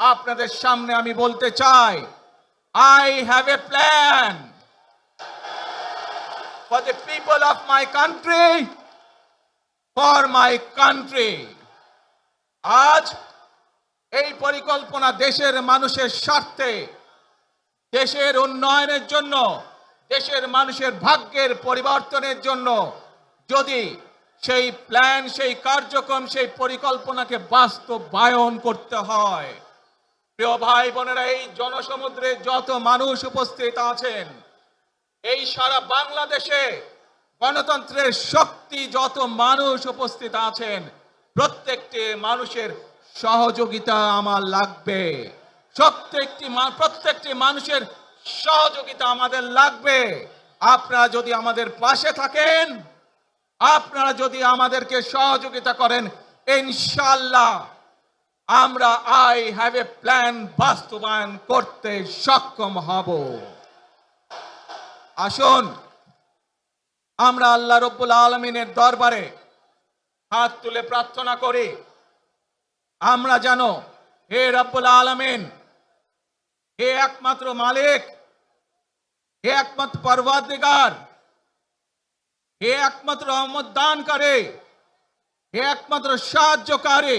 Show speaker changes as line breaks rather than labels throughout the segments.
আপনাদের সামনে আমি বলতে চাই I have a plan for the people of my country for my country আজ এই পরিকল্পনা দেশের মানুষের স্বার্থে, দেশের উন্নয়নের জন্য, দেশের মানুষের ভাগ্যের পরিবর্তনের জন্য যদি সেই প্ল্যান সেই কার্যক্রম, সেই পরিকল্পনাকে বাস্তবায়ন করতে হয়। প্রিয় ভাই বোনেরা, এই জনসমুদ্রে যত মানুষ উপস্থিত আছেন, এই সারা বাংলাদেশে গণতন্ত্রের শক্তি যত মানুষ উপস্থিত আছেন, প্রত্যেকটি মানুষের সহযোগিতা আমার লাগবে। প্রত্যেকটি প্রত্যেকটি মানুষের সহযোগিতা আমাদের লাগবে। আপনারা যদি আমাদের পাশে থাকেন, আপনারা যদি আমাদেরকে সহযোগিতা করেন ইনশাল্লাহ আমরা আই হ্যাভ এ প্ল্যান বাস্তবায়ন করতে সক্ষম হব। আসুন, আমরা আল্লাহ রব্বুল আলমিনের দরবারে হাত তুলে প্রার্থনা করি। আমরা জানো হে রব্বুল আলমিন, হে একমাত্র মালিক, হে একমাত্র পর্বাধিকার হে একমাত্র রহমত দান করে হে একমাত্র সাহায্যকারী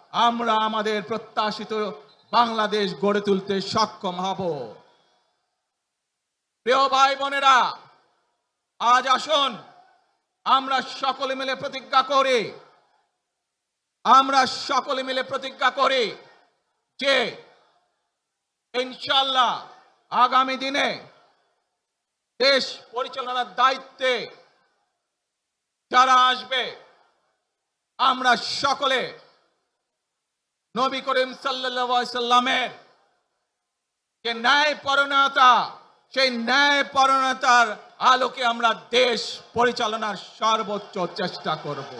আমরা আমাদের প্রত্যাশিত বাংলাদেশ গড়ে তুলতে সক্ষম হব। প্রিয় ভাই বোনেরা, আজ আসুন, আমরা সকলে মিলে প্রতিজ্ঞা করি, আমরা সকলে মিলে প্রতিজ্ঞা করি যে ইনশাল্লাহ আগামী দিনে দেশ পরিচালনার দায়িত্বে যারা আসবে, আমরা সকলে নবী করিম সাল্লামের যে ন্যায় পরণতা, সেই ন্যায় পরণতার আলোকে আমরা দেশ পরিচালনার সর্বোচ্চ চেষ্টা করব।